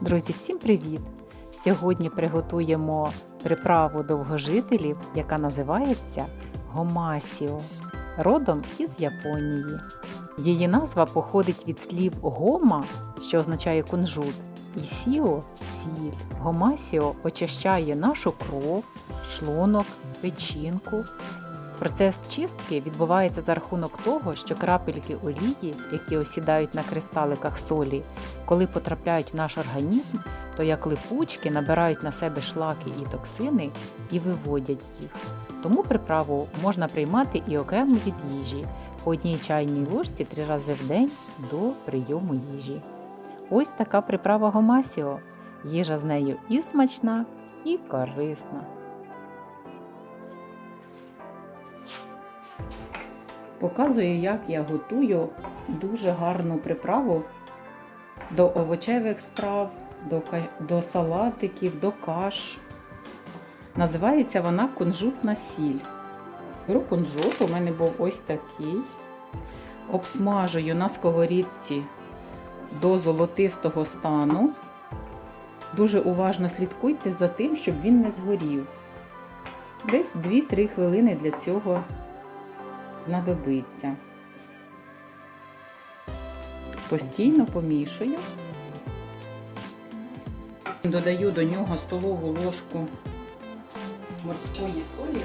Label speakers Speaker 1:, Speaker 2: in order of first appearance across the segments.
Speaker 1: Друзі, всім привіт! Сьогодні приготуємо приправу довгожителів, яка називається гомасіо, родом із Японії. Її назва походить від слів гома, що означає кунжут, і сіо сіль. Гомасіо очищає нашу кров, шлунок, печінку. Процес чистки відбувається за рахунок того, що крапельки олії, які осідають на кристаликах солі, коли потрапляють в наш організм, то як липучки набирають на себе шлаки і токсини і виводять їх. Тому приправу можна приймати і окремо від їжі по одній чайній ложці три рази в день до прийому їжі. Ось така приправа гомасіо. Їжа з нею і смачна, і корисна. Показую, як я готую дуже гарну приправу до овочевих страв, до, до салатиків, до каш. Називається вона кунжутна сіль. Беру кунжут, у мене був ось такий. Обсмажую на сковорідці до золотистого стану. Дуже уважно слідкуйте за тим, щоб він не згорів. Десь 2-3 хвилини для цього знадобиться. Постійно помішую. Додаю до нього столову ложку морської солі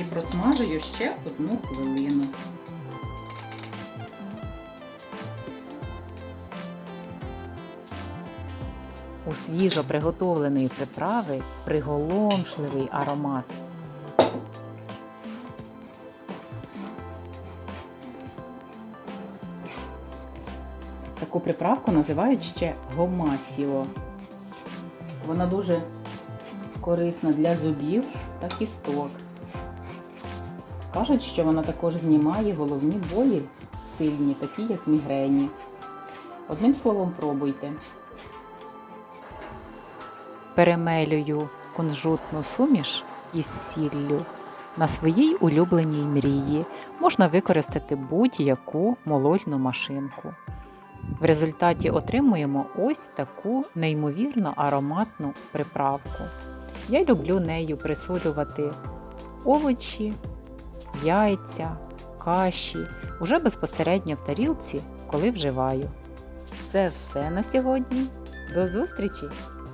Speaker 1: і просмажую ще одну хвилину. У свіжо приготовленої приправи приголомшливий аромат. Таку приправку називають ще гомасіо. Вона дуже корисна для зубів та кісток. Кажуть, що вона також знімає головні болі сильні, такі як мігрені. Одним словом, пробуйте. Перемелюю кунжутну суміш із сіллю на своїй улюбленій мрії. Можна використати будь-яку молочну машинку. В результаті отримуємо ось таку неймовірно ароматну приправку. Я люблю нею присолювати овочі, яйця, каші уже безпосередньо в тарілці, коли вживаю. Це все на сьогодні. До зустрічі!